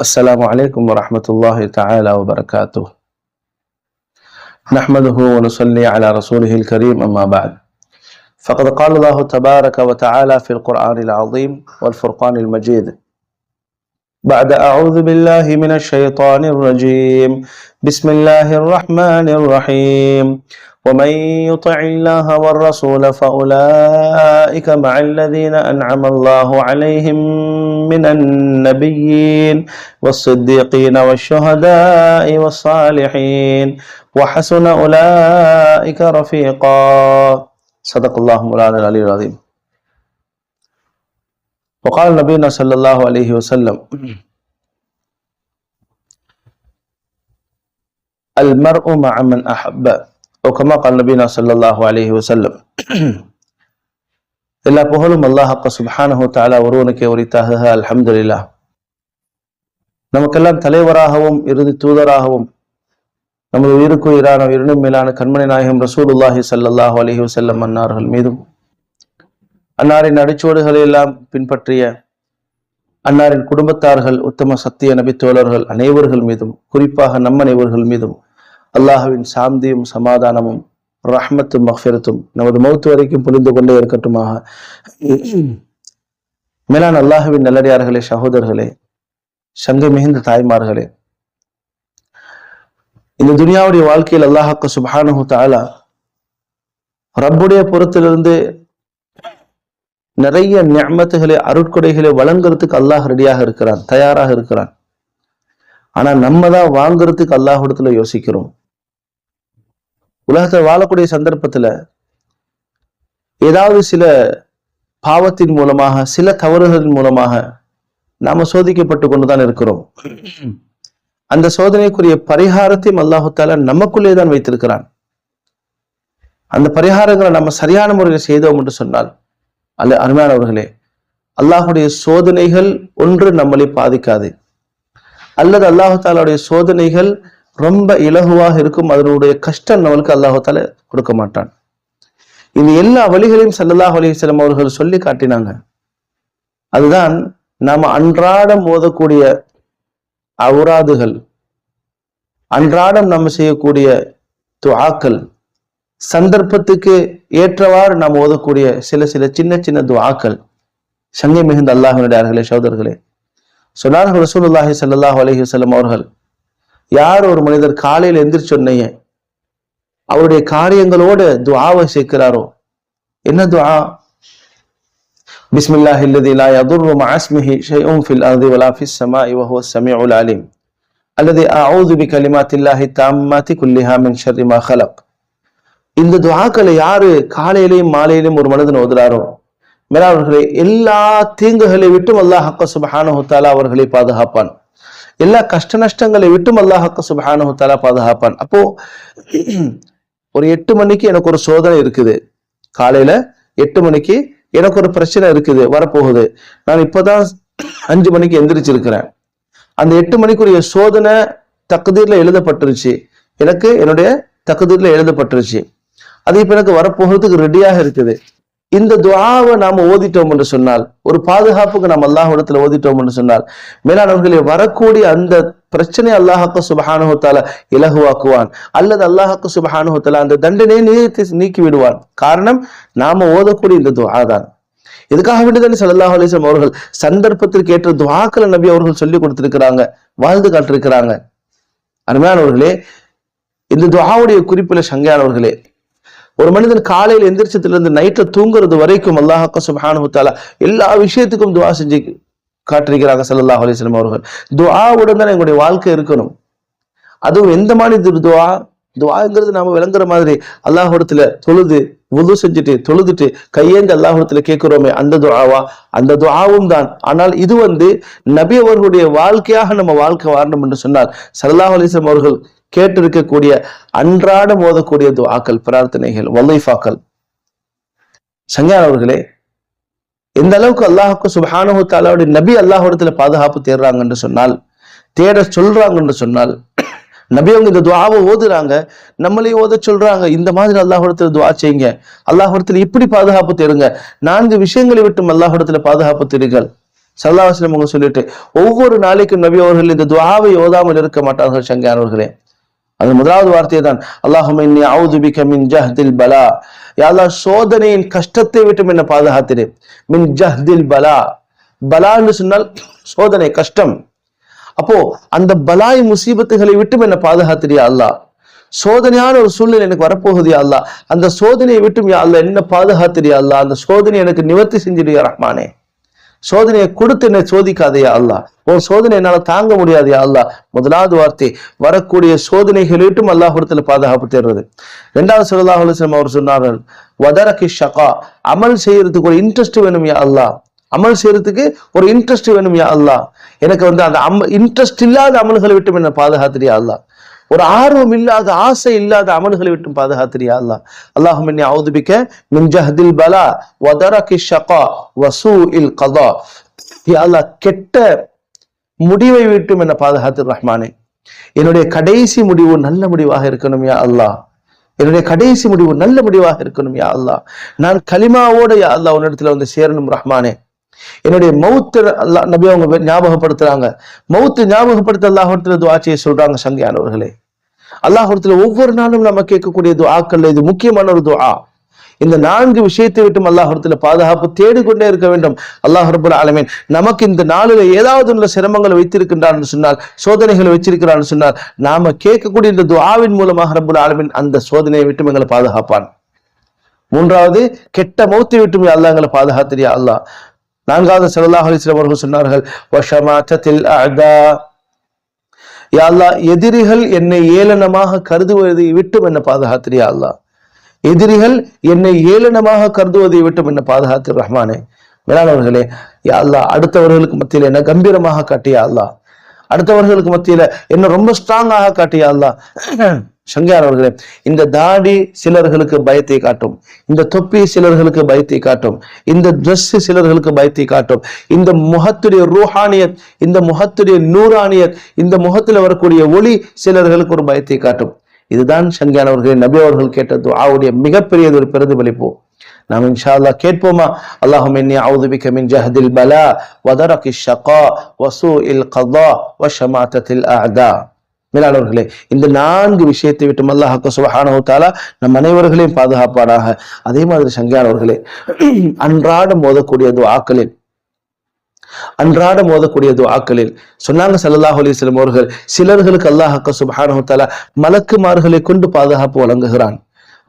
السلام عليكم ورحمة الله تعالى وبركاته. نحمده ونصلي على رسوله الكريم أما بعد. فقد قال الله تبارك وتعالى في القرآن العظيم والفرقان المجيد بعد أعوذ بالله من الشيطان الرجيم. بسم الله الرحمن الرحيم. ومن يطع الله والرسول فأولئك مع الذين أنعم الله عليهم من النبيين والصديقين والشهداء والصالحين وحسن أولئك رفيقا. صدق الله مولانا العلي العظيم. وقال نبينا صلى الله عليه وسلم المرء مع من أحب. أو كما قال نبينا صلى الله عليه وسلم எல்லா புகழும் அல்லாஹ் சுப்ஹானஹு தாலா ஒருவனுக்கே உரித்தாக அல்ஹம்துலில்லாஹ் நமக்கெல்லாம் தலைவராகவும் இறுதி தூதராகவும் நமது உயிருக்கு உயிரான உயிரினும் மேலான கண்மணி நாயகம் ரசூலுல்லாஹி சல்லாஹு அலஹி வசல்லம் அன்னார்கள் மீதும் அன்னாரின் அடிச்சுவடுகளை எல்லாம் பின்பற்றிய அன்னாரின் குடும்பத்தார்கள் உத்தம சத்திய நபி தோழர்கள் அனைவர்கள் மீதும் குறிப்பாக நம் அனைவர்கள் மீதும் அல்லாஹுவின் சாந்தியும் சமாதானமும் ரஹ்மத்தும் மஹ்ஃபிரத்தும் நமது மௌத்து வரைக்கும் புரிந்து கொண்டே இருக்கட்டுமாக. மேலான் அல்லாஹுவின் நல்லடியார்களே சகோதரர்களே சங்கை மிகுந்த தாய்மார்களே இந்த துனியாவுடைய வாழ்க்கையில் அல்லாஹாக்கு சுபானு தாலா ரப்புடைய புறத்திலிருந்து நிறைய ஞாமத்துகளை அருட்கொடைகளை வழங்குறதுக்கு அல்லாஹ் ரெடியாக இருக்கிறான் தயாராக இருக்கிறான். ஆனா நம்ம தான் வாங்குறதுக்கு அல்லாஹிடத்துல யோசிக்கிறோம். உலகத்தில் வாழக்கூடிய சந்தர்ப்பத்துல ஏதாவது சில பாவத்தின் மூலமாக சில தவறுகளின் மூலமாக நாம சோதிக்கப்பட்டு கொண்டுதான் இருக்கிறோம். அந்த சோதனைக்குரிய பரிகாரத்தையும் அல்லாஹால நமக்குள்ளே தான் வைத்திருக்கிறான். அந்த பரிகாரங்களை நம்ம சரியான முறையில் செய்தோம் என்று சொன்னால் அல்ல அருமையானவர்களே அல்லாஹுடைய சோதனைகள் ஒன்று நம்மளை பாதிக்காது. அல்லது அல்லாஹு தாலாவுடைய சோதனைகள் ரொம்ப இலகுவாக இருக்கும் அதனுடைய கஷ்டம் நம்மளுக்கு அல்லாஹால கொடுக்க மாட்டான். இது எல்லா வழிகளையும் சல்லல்லாஹ் செல்லும் அவர்கள் சொல்லி காட்டினாங்க. அதுதான் நாம அன்றாடம் ஓதக்கூடிய அவுராதுகள் அன்றாடம் நம்ம செய்யக்கூடிய துவாக்கள் சந்தர்ப்பத்துக்கு ஏற்றவாறு நாம் ஓதக்கூடிய சில சில சின்ன சின்ன துவாக்கள் சங்கை மிகுந்த அல்லாஹினுடைய சோதர்களே சொன்னார்கள் ரசூலுல்லாஹி சல்லாஹ் அலஹி வல்லம் அவர்கள் யார் ஒரு மனிதர் காலையில் எந்திரிச்சொன்னையே அவருடைய காரியங்களோடு துவாவை சேர்க்கிறாரோ? என்ன துவா? பிஸ்மில்லாஹ் அல்லதி லா யதுர்ரு மஅ இஸ்மிஹி ஷைஉன் ஃபில் அர்தி வலா ஃபிஸ் ஸமாஇ வஹுவ ஸமீஉல் அலீம். அல்லதி அஊது பிகலிமாத்தில்லாஹி தாம்மாத்தி குல்லிஹா மின் ஷர்ரி மா ஹலக் இந்த துவாக்களை யாரு காலையிலையும் மாலையிலும் ஒரு மனிதன் ஓதுறாரோ? மேலாளர்களே எல்லா தீங்குகளை விட்டும் அல்லாஹ் ஹக்க சுபஹானஹு அவர்களை பாதுகாப்பான். எல்லா கஷ்ட நஷ்டங்களை விட்டும் அல்லாஹ் ஹக்க சுபஹானஹு தாலா பாதுகாப்பான். அப்போ ஒரு எட்டு மணிக்கு எனக்கு ஒரு சோதனை இருக்குது. காலையில எட்டு மணிக்கு எனக்கு ஒரு பிரச்சனை இருக்குது வரப்போகுது. நான் இப்பதான் அஞ்சு மணிக்கு எந்திரிச்சிருக்கிறேன். அந்த எட்டு மணிக்குரிய சோதனை தகுதியில எழுதப்பட்டுருச்சு. எனக்கு என்னுடைய தகுதியில எழுதப்பட்டுருச்சு. அது இப்ப எனக்கு வரப்போகிறதுக்கு ரெடியாக இருக்குது. இந்த துவாவை நாம ஓதிட்டோம் என்று சொன்னால் ஒரு பாதுகாப்புக்கு நாம் அல்லாஹ் ஓதிட்டோம் என்று சொன்னால் மேலானவர்களே வரக்கூடிய அந்த பிரச்சனை அல்லாஹாக்கு சுபஹானுத்தால இலகுவாக்குவான். அல்லது அல்லாஹாக்கு சுபஹானுத்தால அந்த தண்டனையை நீக்கி நீக்கி விடுவான். காரணம் நாம ஓதக்கூடிய இந்த துவா தான். இதுக்காக வேண்டியதானே சல்லாஹ் அலிஸ்லாம் அவர்கள் சந்தர்ப்பத்திற்கு ஏற்ற துவாக்களை நபி அவர்கள் சொல்லி கொடுத்திருக்கிறாங்க வாழ்ந்து காட்டிருக்கிறாங்க. அருமையானவர்களே இந்த துவாவுடைய குறிப்பில் சங்கையானவர்களே ஒரு மனிதன் காலையில் எந்திரிச்சதுல இருந்து தூங்குறது வரைக்கும் அல்லாஹாக்க சுபானு தாலா எல்லா விஷயத்துக்கும் துவா செஞ்சு காட்டிருக்கிறாங்க சல்லாஹ் அலிஸ்லாம் அவர்கள். துவாவுடன் தான் எங்களுடைய வாழ்க்கை இருக்கணும். அதுவும் எந்த மாதிரி துவா? துவாங்கிறது நாம விளங்குற மாதிரி அல்லாஹிடத்துல தொழுது உது செஞ்சுட்டு தொழுதுட்டு கையேந்து அல்லாஹிடத்துல கேட்கிறோமே அந்த துவாவா? அந்த துவாவும் தான். ஆனால் இது வந்து நபி அவர்களுடைய வாழ்க்கையாக நம்ம வாழ்க்கை வாழணும் என்று சொன்னார். சல்லாஹ் அலிஸ்லாம் அவர்கள் கேட்டிருக்கக்கூடிய அன்றாடம் ஓதக்கூடிய துவாக்கள் பிரார்த்தனைகள் வல்லைஃபாக்கள் சங்கார் அவர்களே எந்த அளவுக்கு அல்லாஹுக்கு சுபானு தாலாவுடைய நபி அல்லாஹிடத்துல பாதுகாப்பு தேடுறாங்கன்னு சொன்னால் தேட சொல்றாங்கன்னு சொன்னால் நபி அவங்க இந்த துவாவை ஓதுறாங்க நம்மளையும் ஓத சொல்றாங்க இந்த மாதிரி அல்லாஹிடத்துல துவா செய்யுங்க அல்லாஹிடத்துல இப்படி பாதுகாப்பு தேடுங்க நான்கு விஷயங்களை விட்டும் அல்லாஹிடத்துல பாதுகாப்பு தேடுங்கள். சல்லாஹ்லம் அவங்க சொல்லிட்டு ஒவ்வொரு நாளைக்கும் நபி அவர்கள் இந்த துவாவை ஓதாமல் இருக்க மாட்டார்கள் சங்கியானவர்களே அது முதலாவது வார்த்தையை தான். அல்லாஹுமின் அவுதுபிக மின் ஜஹ்தில் பலா. யாழ்லா சோதனையின் கஷ்டத்தை விட்டு என்ன பாதுகாத்திரு. மின் ஜஹ்தில் பலா. பலான்னு சொன்னால் சோதனை கஷ்டம். அப்போ அந்த பலாய் முசீபத்துகளை விட்டும் என்ன பாதுகாத்திரியா அல்லாஹ். சோதனையான ஒரு சூழ்நிலை எனக்கு வரப்போகுது அல்லா அந்த சோதனையை விட்டும் யா அல்ல என்ன பாதுகாத்திரியா அல்லா அந்த சோதனை எனக்கு நிவர்த்தி செஞ்சிடுயா ரஹ்மானே. சோதனையை கொடுத்து என்னை சோதிக்காதையா அல்லா உன் சோதனை என்னால தாங்க முடியாதையா அல்லா முதலாவது வார்த்தை வரக்கூடிய சோதனைகள் விட்டும் அல்லாஹிடத்துல பாதுகாப்பு தேர்றது ரெண்டாவது சொல்லலாஹ் அலுவலம் அவர் சொன்னார்கள் வதரகி ஷகா அமல் செய்யறதுக்கு ஒரு இன்ட்ரெஸ்ட் வேணும் யா அல்லா அமல் செய்யறதுக்கு ஒரு இன்ட்ரெஸ்ட் வேணும் யா அல்லா எனக்கு வந்து அந்த அம் இன்ட்ரெஸ்ட் இல்லாத அமல்களை விட்டு என்ன பாதுகாத்திரியா அல்லா ஒரு ஆர்வம் இல்லாத ஆசை இல்லாத அமல்களை விட்டும் பாதுகாத்திரியா அல்லா அல்லாஹும் என்னை அவுதுபிக்க மின்ஜஹதில் பலா வதரகி ஷகா வசூ இல் கதா அல்லா கெட்ட முடிவை விட்டும் என்ன பாதுகாத்து ரஹ்மானே. என்னுடைய கடைசி முடிவு நல்ல முடிவாக இருக்கணும் யா அல்லாஹ். என்னுடைய கடைசி முடிவு நல்ல முடிவாக இருக்கணும் யா அல்லாஹ். நான் கலிமாவோட யா அல்லாஹ் உன்னிடத்துல வந்து சேரணும் ரஹ்மானே. என்னுடைய மௌத்து அல்லா நபி அவங்க ஞாபகப்படுத்துறாங்க. மௌத்து ஞாபகப்படுத்த அல்லாஹத்துல துவாச்சியை சொல்றாங்க சங்கையானவர்களே. அல்லாஹத்துல ஒவ்வொரு நாளும் நம்ம கேட்கக்கூடிய துவாக்கள் இது முக்கியமான ஒரு துவா இந்த நான்கு விஷயத்தை விட்டும் அல்லாஹத்துல பாதுகாப்பு தேடிக்கொண்டே இருக்க வேண்டும். அல்லாஹ் ரபுல் ஆலமீன் நமக்கு இந்த நாளில் ஏதாவது உள்ள சிரமங்களை வைத்திருக்கின்றான் சொன்னால் சோதனைகளை வச்சிருக்கிறான் சொன்னால் நாம கேட்கக்கூடிய இந்த துவாவின் மூலமாக ரபுல் ஆலமீன் அந்த சோதனையை விட்டும் எங்களை பாதுகாப்பான். மூன்றாவது கெட்ட மௌத்தை விட்டும் அல்லாஹ் எங்களை பாதுகாத்திரியா அல்லாஹ். நான்காவது சல்லாஹ் அலிஸ்லாம் அவர்கள் சொன்னார்கள் வஷமாற்றத்தில் யாழ்லா எதிரிகள் என்னை ஏளனமாக கருதுவதை விட்டும் என்ன பாதுகாத்திரியா அல்லா எதிரிகள் என்னை ஏளனமாக கருதுவதை விட்டும் என்ன பாதுகாத்து ரஹ்மானே. மேலானவர்களே யா அல்லா அடுத்தவர்களுக்கு மத்தியில் என்ன கம்பீரமாக காட்டியா அல்லா அடுத்தவர்களுக்கு மத்தியில என்ன ரொம்ப ஸ்ட்ராங்காக காட்டியா அல்லா சங்கியார் அவர்களே இந்த தாடி சிலர்களுக்கு பயத்தை காட்டும் இந்த தொப்பி சிலர்களுக்கு பயத்தை காட்டும் இந்த ட்ரெஸ் சிலர்களுக்கு பயத்தை காட்டும் இந்த முகத்துடைய ரூஹானியத் இந்த முகத்துடைய நூறானியத் இந்த முகத்தில் வரக்கூடிய ஒளி சிலர்களுக்கு ஒரு பயத்தை காட்டும். இதுதான் சங்கியானவர்களே நபி அவர்கள் கேட்டது அவருடைய மிகப்பெரியது ஒரு பிரதிபலிப்பு. நாம் இன்ஷா அல்லா கேட்போமா? அல்லாஹும் இன்னி அவுது மின் ஜஹதில் பலா வதரகி ஷகா வசூ இல் கதா வஷமாத்தத்தில் அஅதா. மேலானவர்களே இந்த நான்கு விஷயத்தை விட்டு அல்லாஹ் சுபஹானஹு நம் அனைவர்களையும் பாதுகாப்பானாக. அதே மாதிரி சங்கியானவர்களே அன்றாடம் மோதக்கூடிய துவாக்களில் அன்றாடம் மோதக்கூடிய துவாக்களில் சொன்னாங்க சல்லாஹ் அலிஸ்லம் அவர்கள் சிலர்களுக்கு அல்லாஹ் சுபஹானஹு தாலா மலக்குமார்களை கொண்டு பாதுகாப்பு வழங்குகிறான்.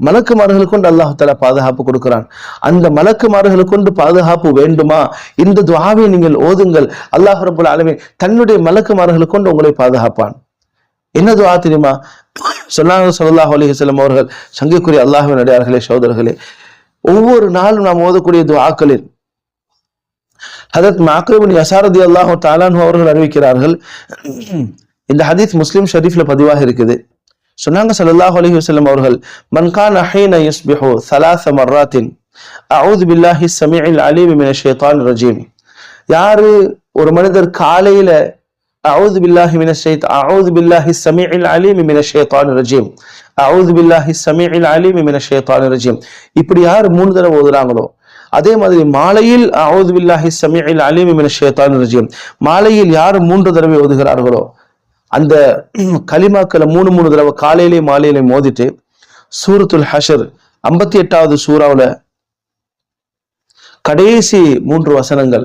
மலக்குமார்களை கொண்டு அல்லாஹு தாலா பாதுகாப்பு கொடுக்கிறான். அந்த மலக்குமார்களை கொண்டு பாதுகாப்பு வேண்டுமா? இந்த துவாவை நீங்கள் ஓதுங்கள். அல்லாஹ் ரபுல் ஆலமின் தன்னுடைய மலக்குமார்களை கொண்டு உங்களை பாதுகாப்பான். என்ன துவா தெரியுமா? சொன்னாங்க சொல்லாஹ் அலிஹலம் அவர்கள் சங்கிக்குரிய அல்லாஹின் அடையார்களே சோதர்களே ஒவ்வொரு நாளும் நாம் ஓதக்கூடிய துவாக்களில் ஹதத் மாக்ரபின் யசாரதி அல்லாஹு தாலான் அவர்கள் அறிவிக்கிறார்கள் இந்த ஹதீத் முஸ்லிம் ஷரீஃப்ல பதிவாக இருக்குது. சொன்னாங்க சல்லாஹ் அலி வசலம் அவர்கள் மன்கான் அஹீன யுஸ்பிஹு சலாச மர்ராத்தின் அவுது பில்லாஹி சமீல் அலீம் ஷேத்தான் ரஜீம். யாரு ஒரு மனிதர் காலையில أعوذ بالله من الشيطان أعوذ بالله السميع العليم من الشيطان الرجيم أعوذ بالله السميع العليم من الشيطان الرجيم இப்படி யார் மூணு தடவை ஓதுறாங்களோ அதே மாதிரி மாலையில் அவுது பில்லாஹி சமீஇல் அலீம் மின ஷைத்தான் ரஜீம் மாலையில் யார் மூன்று தடவை ஓதுகிறார்களோ அந்த களிமாக்களை மூணு மூணு தடவை காலையிலே மாலையிலே மோதிட்டு சூரத்துல் ஹஷர் ஐம்பத்தி எட்டாவது சூறாவில் கடைசி மூன்று வசனங்கள்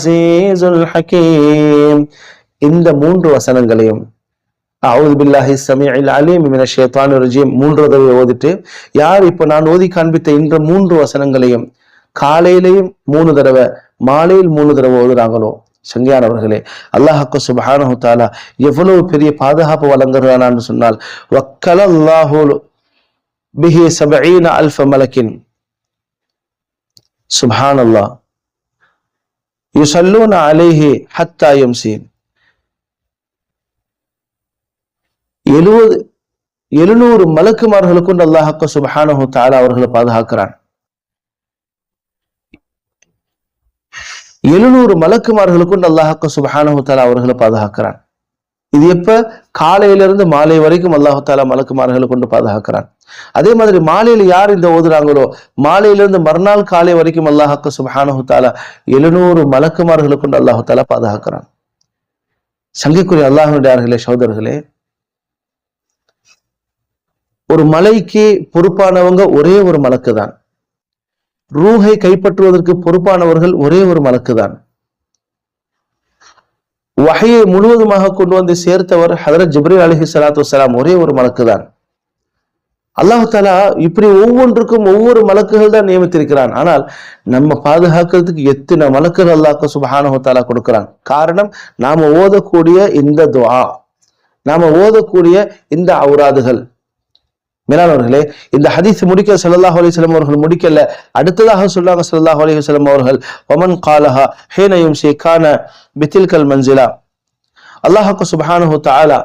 அசீசுல் ஹக்கீம் இந்த மூன்று வசனங்களையும் அவுது பில்லாஹி சமீல் அலீம் மின ஷேத்தான் ரஜீம் மூன்று தடவை ஓதிட்டு யார் இப்போ நான் ஓதி காண்பித்த இந்த மூன்று வசனங்களையும் காலையிலையும் மூணு தடவை மாலையில் மூணு தடவை ஓதுறாங்களோ? சங்கியானவர்களே அல்லாஹாக்கு சுபஹானஹு தாலா எவ்வளவு பெரிய பாதுகாப்பு வழங்குகிறானான்னு சொன்னால் வக்கல் அல்லாஹூல் பிஹி சபீன அல்ஃப மலக்கின். சுபஹான் அல்லாஹ் யுசல்லூன அலேஹி ஹத்தாயம் சீன் எழுபது எழுநூறு மலக்குமார்களுக்கும் கொண்டு அல்லாஹக்க சுபஹானஹு தாலா அவர்களை பாதுகாக்கிறான். எழுநூறு மலக்குமார்களுக்கும் கொண்டு அல்லாஹக்க சுபஹானஹு தாலா அவர்களை பாதுகாக்கிறான். இது எப்ப? காலையிலிருந்து மாலை வரைக்கும் அல்லாஹு தாலா மலக்குமார்களை கொண்டு பாதுகாக்கிறான். அதே மாதிரி மாலையில யார் இந்த ஓதுறாங்களோ மாலையிலிருந்து மறுநாள் காலை வரைக்கும் அல்லாஹக்க சுபஹானு தாலா எழுநூறு மலக்குமார்களை கொண்டு அல்லாஹு தாலா பாதுகாக்கிறான். சங்கைக்குரிய அல்லாஹனுடைய சகோதரர்களே ஒரு மலைக்கு பொறுப்பானவங்க ஒரே ஒரு மலக்கு தான் ரூஹை கைப்பற்றுவதற்கு பொறுப்பானவர்கள் ஒரே ஒரு மலக்கு தான் வகையை முழுவதுமாக கொண்டு வந்து சேர்த்தவர் ஹதரத் ஜிப்ரீல் அலஹி சலாத்து வலாம் ஒரே ஒரு மலக்கு தான் அல்லாஹு தாலா இப்படி ஒவ்வொன்றுக்கும் ஒவ்வொரு மலக்குகள் தான் நியமித்திருக்கிறான். ஆனால் நம்ம பாதுகாக்கிறதுக்கு எத்தனை மலக்குகள் அல்லாஹ் சுபஹானஹு தாலா கொடுக்கிறான்? காரணம் நாம ஓதக்கூடிய இந்த துவா நாம ஓதக்கூடிய இந்த அவுராதுகள். மேலானவர்களே இந்த ஹதீஸ் முடிக்க சல்லாஹ் அலிஸ்லாம் அவர்கள் முடிக்கல. அடுத்ததாக சொல்லாங்க சல்லாஹ் அலிஸ்லாம் அவர்கள் ஒமன் காலஹா ஹேனயும் ஷேகான பித்தில்கல் மஞ்சிலா அல்லாஹாக்கு சுபஹானு தாலா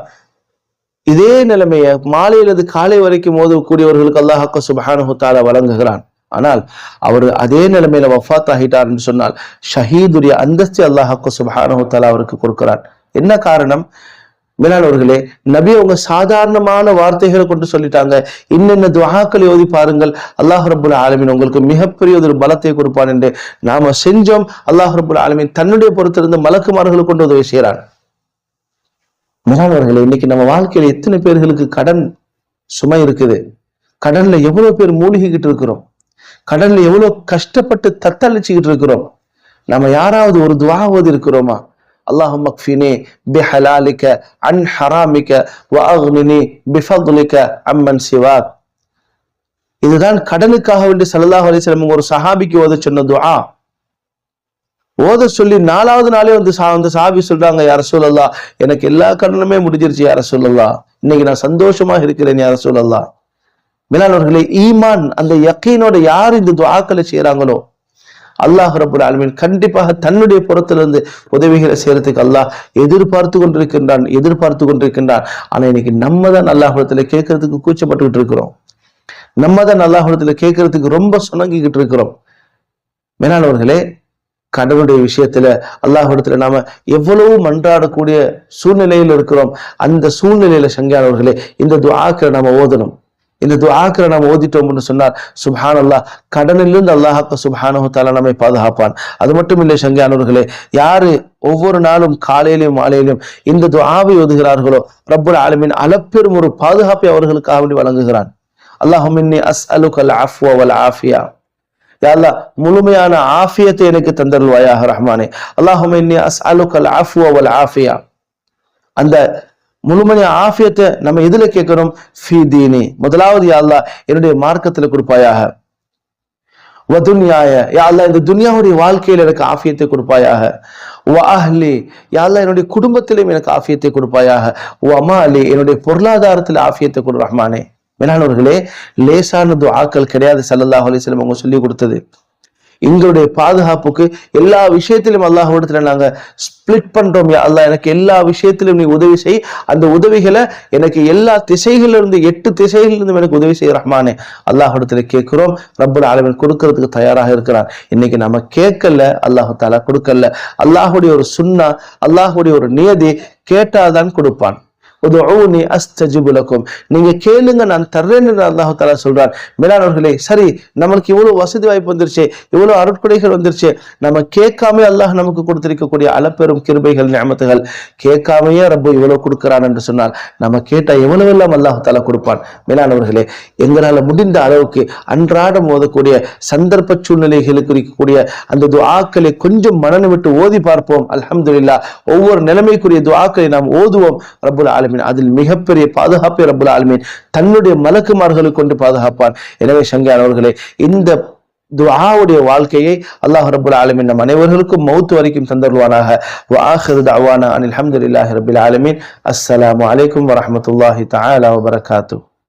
இதே நிலைமையை மாலையிலது காலை வரைக்கும் மோதக்கூடியவர்களுக்கு அல்லாஹாக்க சுபஹானுத்தால வழங்குகிறான். ஆனால் அவர் அதே நிலைமையில வஃத் ஆகிட்டார் என்று சொன்னால் ஷஹீதுடைய அந்தஸ்து அல்லாஹாக்கு சுபஹானு அவருக்கு கொடுக்கிறான். என்ன காரணம்? மேலானவர்களே நபி அவங்க சாதாரணமான வார்த்தைகளை கொண்டு சொல்லிட்டாங்க. இன்னென்ன துவாக்கள் ஓதி பாருங்கள். அல்லாஹ் ரபுல் ஆலமின் உங்களுக்கு மிகப்பெரிய ஒரு பலத்தை கொடுப்பான் என்று நாம செஞ்சோம். அல்லாஹ் ரபுல் ஆலமின் தன்னுடைய பொறுத்திருந்து மலக்குமார்களை கொண்டு உதவி செய்கிறான். மேலானவர்களே இன்னைக்கு நம்ம வாழ்க்கையில எத்தனை பேர்களுக்கு கடன் சுமை இருக்குது கடன்ல எவ்வளவு பேர் மூழ்கிக்கிட்டு இருக்கிறோம் கடன்ல எவ்வளவு கஷ்டப்பட்டு தத்தளிச்சுக்கிட்டு இருக்கிறோம் நம்ம யாராவது ஒரு துவா ஓதி இருக்கிறோமா اللهم اكفني بحلالك عن حرامك واغنني بفضلك عمن سواك இதுதான் கடனுக்காக வேண்டி சல்லாஹ் அலிஸ்லம் ஒரு சஹாபிக்கு ஓத சொன்ன துஆ ஓத சொல்லி நாலாவது நாளே வந்து சா அந்த சாபி சொல்றாங்க யார சொல்லலாம் எனக்கு எல்லா கடனுமே முடிஞ்சிருச்சு யார சொல்லலாம் இன்னைக்கு நான் சந்தோஷமாக இருக்கிறேன் யார சொல்லலாம் மேலானவர்களே ஈமான் அந்த யக்கீனோட யார் இந்த துவாக்களை செய்யறாங்களோ அல்லாஹ் ரபுல் ஆலமின் கண்டிப்பாக தன்னுடைய புறத்திலிருந்து உதவிகளை செய்யறதுக்கு அல்லாஹ் எதிர்பார்த்து கொண்டிருக்கின்றான் எதிர்பார்த்து கொண்டிருக்கின்றான். ஆனா இன்னைக்கு நம்ம தான் அல்லாஹுடத்துல கேட்கறதுக்கு கூச்சப்பட்டுக்கிட்டு இருக்கிறோம். நம்ம தான் அல்லாஹுடத்துல கேட்கறதுக்கு ரொம்ப சுணங்கிக்கிட்டு இருக்கிறோம். மேலானவர்களே கடவுளுடைய விஷயத்துல அல்லாஹிடத்துல நாம எவ்வளவு மன்றாடக்கூடிய சூழ்நிலையில் இருக்கிறோம். அந்த சூழ்நிலையில சங்கியானவர்களே இந்த துவாக்களை நாம ஓதணும். இந்த துஆக்களை நாம் ஓதிட்டோம்னு சொன்னார் சுபஹான் அல்லா கடனிலிருந்து அல்லாஹாக்க சுபானு தாலா நம்மை பாதுகாப்பான். அது மட்டும் இல்லை சங்கியானவர்களே யாரு ஒவ்வொரு நாளும் காலையிலும் மாலையிலும் இந்த துஆவை ஓதுகிறார்களோ ரப்புல் ஆலமின் அளப்பெரும் ஒரு பாதுகாப்பை அவர்களுக்காக வழங்குகிறான். அல்லாஹுமின்னி அஸ் அலுகல் ஆஃப்வல் ஆஃபியா. யாழ்லா முழுமையான ஆஃபியத்தை எனக்கு தந்தருள்வாயாக ரஹ்மானே. அல்லாஹுமின்னி அஸ் அலுகல் ஆஃப்வல் ஆஃபியா அந்த முழுமையான ஆஃபியத்தை நம்ம எதுல கேட்கிறோம்? ஃபி தீனி. முதலாவது யாழ்லா என்னுடைய மார்க்கத்துல கொடுப்பாயாக. வதுன்யாய யாழ்லா இந்த துன்யாவுடைய வாழ்க்கையில எனக்கு ஆஃபியத்தை கொடுப்பாயாக. வாஹ்லி யாழ்லா என்னுடைய குடும்பத்திலும் எனக்கு ஆஃபியத்தை கொடுப்பாயாக. அலி என்னுடைய பொருளாதாரத்தில் ஆஃபியத்தை கொடு ரஹ்மானே. மேலானவர்களே லேசானது ஆக்கள் கிடையாது சல்லல்லாஹ் அலிஸ்லம் அவங்க சொல்லி கொடுத்தது. எங்களுடைய பாதுகாப்புக்கு எல்லா விஷயத்திலும் அல்லாஹிடத்துல நாங்க ஸ்பிளிட் பண்றோம் அல்லா எனக்கு எல்லா விஷயத்திலும் நீ உதவி செய். அந்த உதவிகளை எனக்கு எல்லா திசைகளிலிருந்து எட்டு திசைகளிலிருந்து எனக்கு உதவி செய்ய ரஹ்மானே. அல்லாஹிடத்துல கேட்கிறோம். ரப்பர் ஆலமின் கொடுக்கறதுக்கு தயாராக இருக்கிறான் இன்னைக்கு நம்ம கேட்கல அல்லாஹு தாலா கொடுக்கல. அல்லாஹுடைய ஒரு சுண்ணா அல்லாஹுடைய ஒரு நியதி கேட்டாதான் கொடுப்பான். உதுஊனி அஸ்தஜிபுலக்கும் நீங்க கேளுங்க நான் தர்றேன்னு அல்லாஹு தாலா சொல்றார் மேலானவர்களே சரி நம்மளுக்கு இவ்வளவு வசதி வாய்ப்பு வந்துருச்சு இவ்வளவு அருட்கொடைகள் வந்துருச்சு. நம்ம கேட்காம அல்லாஹ் நமக்கு கொடுத்திருக்கக்கூடிய அளப்பெரும் கிருபைகள் ஞாபகத்துகள் கேட்காமையே ரப்பு இவ்வளவு கொடுக்கிறான் என்று சொன்னால் நம்ம கேட்டா எவ்வளவு எல்லாம் அல்லாஹு தாலா கொடுப்பான்? மேலானவர்களே எங்களால முடிந்த அளவுக்கு அன்றாடம் ஓதக்கூடிய சந்தர்ப்ப சூழ்நிலைகளுக்கு இருக்கக்கூடிய அந்த துஆக்களை கொஞ்சம் மனநம் விட்டு ஓதி பார்ப்போம். அலமதுல்லா ஒவ்வொரு நிலைமைக்குரிய துஆக்களை நாம் ஓதுவோம். ரபுல் ஆலமி ஆலமீன் அதில் மிகப்பெரிய பாதுகாப்பை ரபுல் ஆலமீன் தன்னுடைய மலக்குமார்களை கொண்டு பாதுகாப்பான். எனவே சங்கையானவர்களே இந்த துஆவுடைய வாழ்க்கையை அல்லாஹ் ரபுல் ஆலமின் நம் அனைவர்களுக்கும் மௌத்து வரைக்கும் தந்தருவானாக வாஹிரு தவானா அனில் அஹமதுல்லாஹி ரபுல் ஆலமின். அஸ்ஸலாமு அலைக்கும் வரமத்துல்லாஹி தஆலா வபரகாத்து